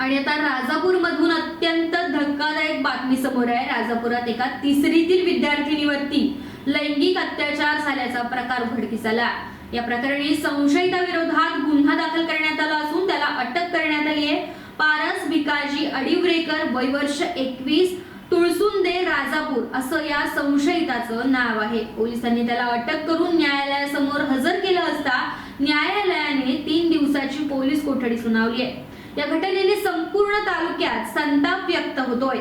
आणि आता राजापूर मधून अत्यंत धक्कादायक बातमी समोर आहे. राजापुरात एका तिसरीतील विद्यार्थिनीवरती लैंगिक अत्याचार झाल्याचा प्रकार उघडकीस आला. या प्रकरणी संशयिताविरोधात गुन्हा दाखल करण्यात आला असून त्याला अटक करण्यात आली आहे. पारस भिकाजी अडिवरेकर वय वर्ष एकवीस तुळसुंदे राजापूर असं या संशयिताचं नाव आहे. पोलिसांनी त्याला अटक करून न्यायालयासमोर हजर केलं असता न्यायालयाने तीन दिवसाची पोलीस कोठडी सुनावली आहे. या घटनेने संपूर्ण तालुक्यात संताप व्यक्त होतोय.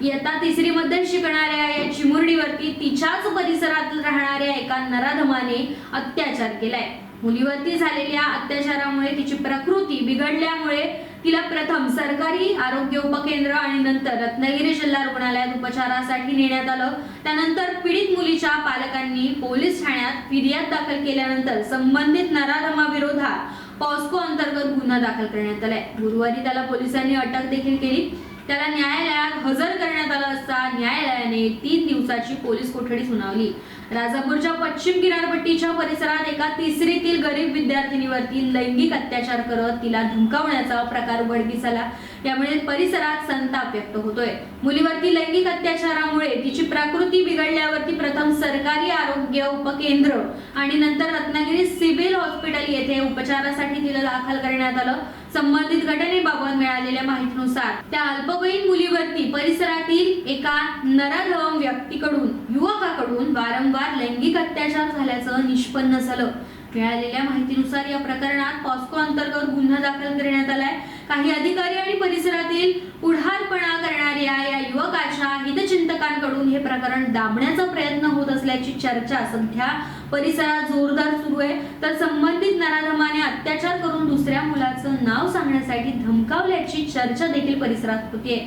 इयत्ता तिसरी मध्ये शिकणाऱ्या या चिमुरडीवरती तिच्याच परिसरात राहणाऱ्या एका नराधमाने अत्याचार केलाय. मुलीवरती झालेल्या अत्याचारामुळे तिची प्रकृती बिघडल्यामुळे तिला प्रथम सरकारी आरोग्य उपकेंद्र आणि नंतर रत्नागिरी जिल्हा रुग्णालयात उपचारासाठी नेण्यात आलं. त्यानंतर पीडित मुलीच्या पालकांनी पोलीस ठाण्यात फिर्याद दाखल केल्यानंतर संबंधित नराधमाविरोधात पॉस्को अंतर्गत गुन्हा दाखल करण्यात आलाय. गुरुवारी त्याला पोलिसांनी अटक देखील केली. त्याला न्यायालयात हजर करण्यात आला असता न्यायालयाने तीन दिवसाची पोलीस कोठडी सुनावली. राजापूरच्या पश्चिम किनारपट्टीच्या परिसरात एका तिसरीतील गरीब विद्यार्थिनीवरती लैंगिक अत्याचार करत तिला धमकावण्याचा प्रकार उघडकीस आला. यामुळे परिसरात संताप व्यक्त होतोय. मुलीवरती लैंगिक अत्याचारामुळे तिची प्रकृती बिघडल्यावरती प्रथम सरकारी आरोग्य उपकेंद्र आणि नंतर रत्नागिरी सिव्हिल हॉस्पिटल येथे उपचारासाठी तिला दाखल करण्यात आलं. संबंधित घटनेबाबत मिळालेल्या माहितीनुसार त्या अल्पवयीन मुलीवरती परिसरातील एका नराधम व्यक्तीकडून युवकाकडून वारंवार लैंगिक अत्याचार झाल्याचं निष्पन्न झालं. मिळालेल्या माहितीनुसार या प्रकरणात पॉस्को अंतर्गत गुन्हा दाखल करण्यात आलाय. काही अधिकारी आणि परिसर पोलिसांकडून हे प्रकरण दाबण्याचा प्रयत्न होत असल्याची चर्चा सध्या परिसरात जोरदार सुरू आहे. तर संबंधित नराधमाने अत्याचार करून दुसऱ्या मुलाचं नाव सांगण्यासाठी धमकावल्याची चर्चा देखील परिसरात होतीये.